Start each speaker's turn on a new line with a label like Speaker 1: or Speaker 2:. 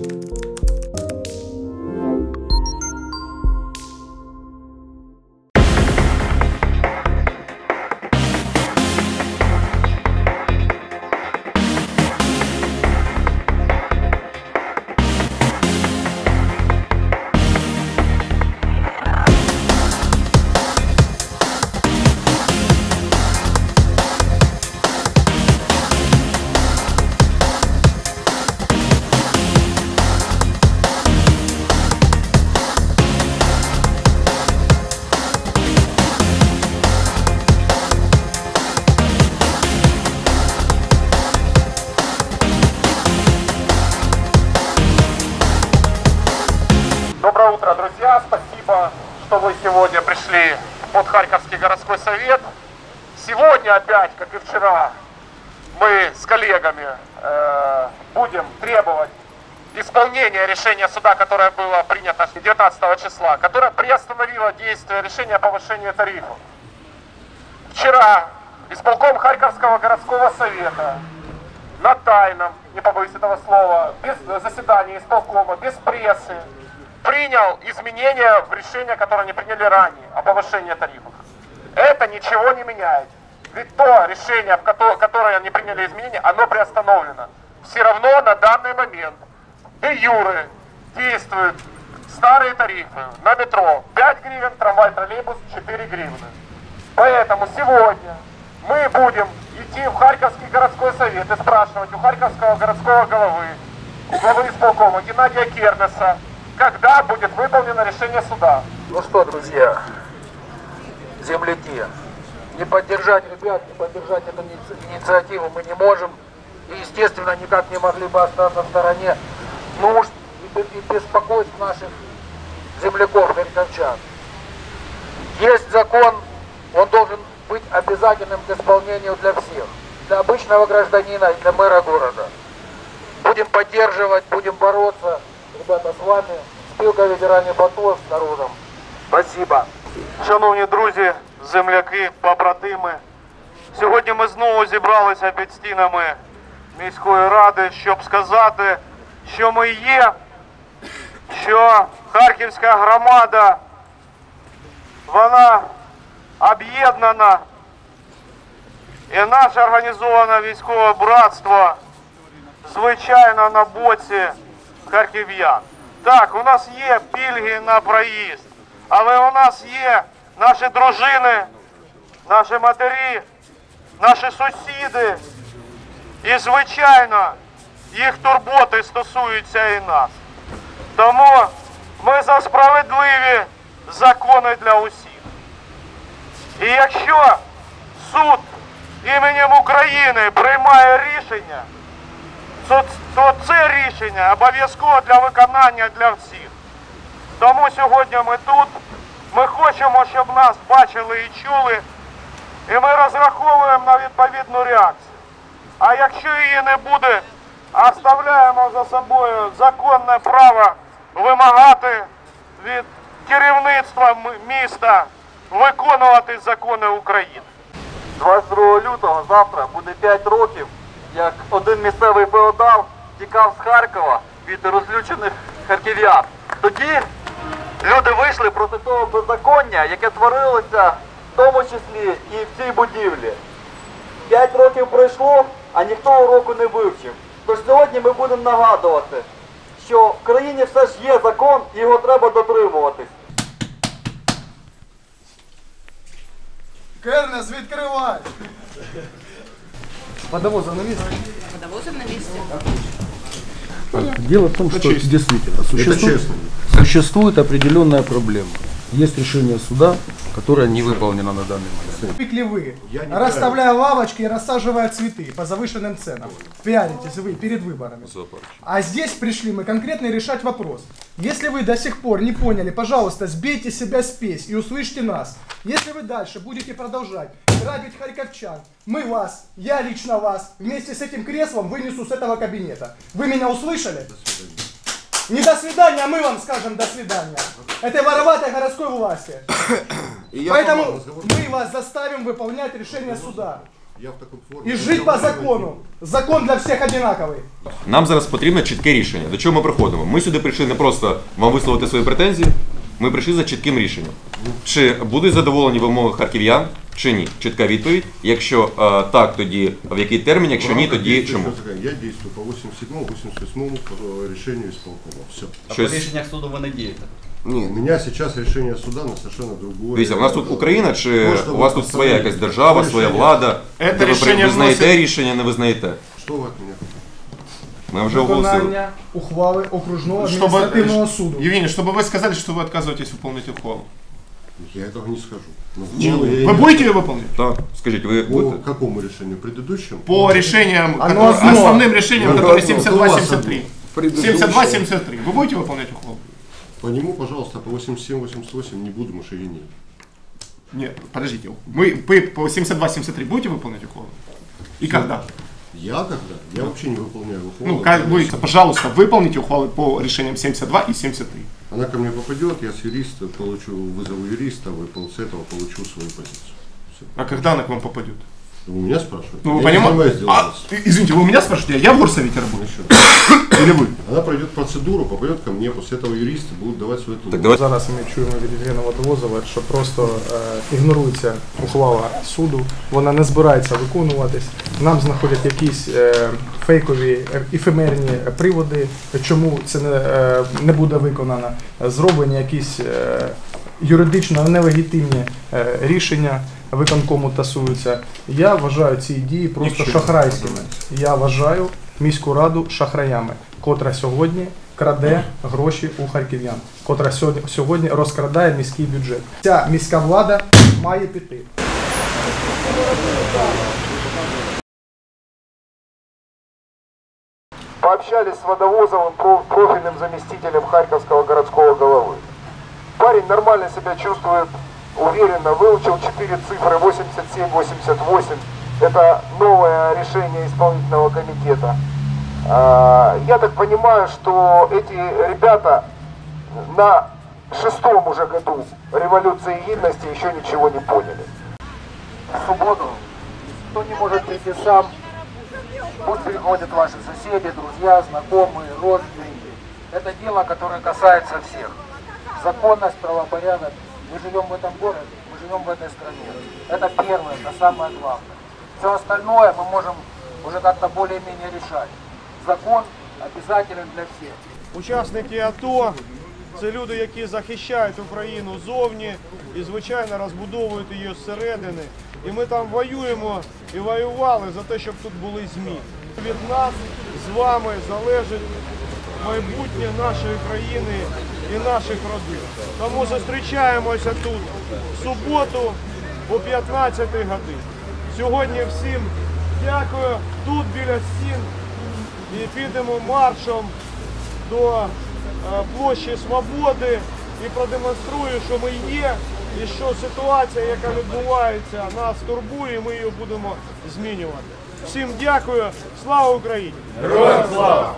Speaker 1: Música что вы сегодня пришли под Харьковский городской совет. Сегодня опять, как и вчера, мы с коллегами э, будем требовать исполнения решения суда, которое было принято 19 числа, которое приостановило действие решения о повышении тарифов. Вчера исполком Харьковского городского совета на тайном, не побоюсь этого слова, без заседания исполкома, без прессы, принял изменения в решение, которое они приняли ранее, о повышении тарифов. Это ничего не меняет. Ведь то решение, в кото- которое они приняли изменения, оно приостановлено. Все равно на данный момент де юры действуют старые тарифы на метро 5 гривен, трамвай, троллейбус 4 гривны. Поэтому сегодня мы будем идти в Харьковский городской совет и спрашивать у Харьковского городского головы, у главы исполкома Геннадия Кернеса, когда будет выполнено решение суда.
Speaker 2: Ну что, друзья, земляки, не поддержать ребят, не поддержать эту иници- инициативу мы не можем. И, естественно, никак не могли бы остаться в стороне нужд и, бе- и беспокойств наших земляков, харьковчан. Есть закон, он должен быть обязательным к исполнению для всех. Для обычного гражданина и для мэра города. Будем поддерживать, будем бороться. Ребята, с вами спілка ветеранів АТО з народом. Спасибо.
Speaker 1: Шановні друзі, земляки, побратими, сьогодні ми знову зібралися під стінами міської ради, щоб сказати, що ми є, що Харківська громада, вона об'єднана, і наше організоване військове братство, звичайно, на боці харків'ян. Так, у нас є пільги на проїзд, але у нас є наші дружини, наші матері, наші сусіди. І, звичайно, їх турботи стосуються і нас. Тому ми за справедливі закони для усіх. І якщо суд іменем України приймає рішення, то, то це рішення обов'язково для виконання для всіх. Тому сьогодні ми тут. Ми хочемо, щоб нас бачили і чули, і ми розраховуємо на відповідну реакцію. А якщо її не буде, оставляємо за собою законне право вимагати від керівництва міста виконувати закони України.
Speaker 3: 22 лютого завтра буде 5 років, як один місцевий феодал тікав з Харкова від розлючених харків'ян. Тоді люди вийшли проти того беззаконня, яке творилося в тому числі і в цій будівлі. 5 років пройшло, а ніхто уроку не вивчив. Тож сьогодні ми будемо нагадувати, що в країні все ж є закон і його треба дотримуватись.
Speaker 4: Кернес, відкривай!
Speaker 5: Водовозом на месте?
Speaker 6: Водовозом на месте.
Speaker 5: Дело в том, что действительно существует, существует определенная проблема. Есть решение суда, которое не выполнено на данный момент.
Speaker 4: Пикли вы, расставляя лавочки и рассаживая цветы по завышенным ценам. Пиаритесь вы перед выборами. А здесь пришли мы конкретно решать вопрос. Если вы до сих пор не поняли, пожалуйста, сбейте себя спесь и услышьте нас. Если вы дальше будете продолжать грабить харьковчан, мы вас, я лично вас, вместе с этим креслом вынесу с этого кабинета. Вы меня услышали? Не до свидания, а мы вам скажем до свидания. Этой вороватой городской власти. Поэтому мы вас заставим выполнять решение суда.
Speaker 6: Я в таком форме.
Speaker 4: И жить по закону. Закон для всех одинаковый.
Speaker 7: Нам зараз потрібно чітке рішення. До чого ми приходимо? Ми сюди прийшли не просто вам висловити свої претензії. Ми прийшли за чітким рішенням. Чи будуть задоволені вимоги харків'ян, чи ні? Чітка відповідь. Якщо е, так, тоді в який термін, якщо ні, тоді чому?
Speaker 6: Я действую по 87-88 по решению исполкома. Все.
Speaker 3: А
Speaker 7: Щось-
Speaker 3: по рішеннях суду ви не дієте.
Speaker 6: Не, у меня сейчас решение суда на совершенно другое.
Speaker 7: Дивіться, у нас тут Україна, чи у вас тут своя якась держава, своя
Speaker 6: Рішення.
Speaker 7: влада?
Speaker 1: Це
Speaker 7: де ви
Speaker 1: рішення
Speaker 7: визнаєте рішення, не визнаєте?
Speaker 6: Что вы от меня хотите?
Speaker 7: Ми вже оголосили.
Speaker 4: Виконання ухвали окружного
Speaker 1: Чтобы,
Speaker 4: адміністративного суду.
Speaker 1: Евгений, чтобы вы сказали, что вы отказываетесь выполнить ухвалу.
Speaker 6: Я этого не скажу. Но вначале я
Speaker 1: Вы
Speaker 6: не-
Speaker 1: будете ее выполнять?
Speaker 7: Так, скажіть, ви
Speaker 6: По
Speaker 7: будете?
Speaker 6: какому решению? Предыдущему?
Speaker 1: По решениям,
Speaker 4: Оно
Speaker 1: которые-
Speaker 4: одно.
Speaker 1: основным решениям,
Speaker 6: Ну,
Speaker 1: которые
Speaker 6: одно.
Speaker 1: 72-73.
Speaker 5: Предыдущее.
Speaker 1: 72-73. Вы будете выполнять ухвалу?
Speaker 6: По нему, пожалуйста, по 87-88 не буду шевелить.
Speaker 1: Нет, подождите. Вы, вы по 72-73 будете выполнять ухвалу? И когда?
Speaker 6: Я когда? Я вообще не выполняю ухвалу.
Speaker 1: Ну, как вы, пожалуйста, выполните ухвалы по решениям 72 и 73.
Speaker 6: Она ко мне попадет, я с юриста получу, вызову юриста, и пол- с этого получу свою позицию. Все.
Speaker 1: А когда она к вам попадет?
Speaker 6: Вы меня спрашиваете?
Speaker 1: Ну, вы
Speaker 6: я не занимаюсь
Speaker 1: понимаете?
Speaker 6: делом.
Speaker 1: А, извините, вы у меня спрашиваете? Я в горсовете работаю.
Speaker 6: Еще.
Speaker 1: Или вы?
Speaker 6: Она пройдет процедуру, попадет ко мне, после этого юристы будут давать свою
Speaker 7: Так давайте.
Speaker 4: Зараз ми чуємо від Євгена Водовозова, що просто е, ігнорується ухвала суду, вона не збирається виконуватись. Нам знаходять якісь е, фейкові е, ефемерні приводи, чому це не, е, не буде виконано. Зроблені якісь е, юридично нелегітимні е, рішення виконкому тасуються. Я вважаю ці дії просто
Speaker 1: Нічого.
Speaker 4: шахрайськими. Я вважаю міську раду шахраями, котра сьогодні краде гроші у харків'ян, котра сьогодні, сьогодні розкрадає міський бюджет. Ця міська влада має піти.
Speaker 2: Пообщались с Водовозовым, про- профильным заместителем Харьковского городского головы. Парень нормально себя чувствует, уверенно, выучил 4 цифры 87-88. Это новое решение исполнительного комитета. А, Я так понимаю, что эти ребята на шестом уже году революции гидности еще ничего не поняли. В субботу кто не может прийти сам, Пусть приходят ваши соседи, друзья, знакомые, родственники. Это дело, которое касается всех. Законность, правопорядок. Мы живем в этом городе, мы живем в этой стране. Это первое, это самое главное. Все остальное мы можем уже как-то более-менее решать. Закон обязателен для всех.
Speaker 8: Учасники АТО це люди, які захищають Україну ззовні і, звичайно, розбудовують її зсередини. І ми там воюємо і воювали за те, щоб тут були зміни. Від нас з вами залежить майбутнє нашої країни і наших родин. Тому зустрічаємося тут в суботу о 15 годині. Сьогодні всім дякую. Тут біля стін і підемо маршем до е, площі Свободи і продемонструю, що ми є, і що ситуація, яка відбувається, нас турбує, і ми її будемо змінювати. Всім дякую, слава Україні! Героям слава!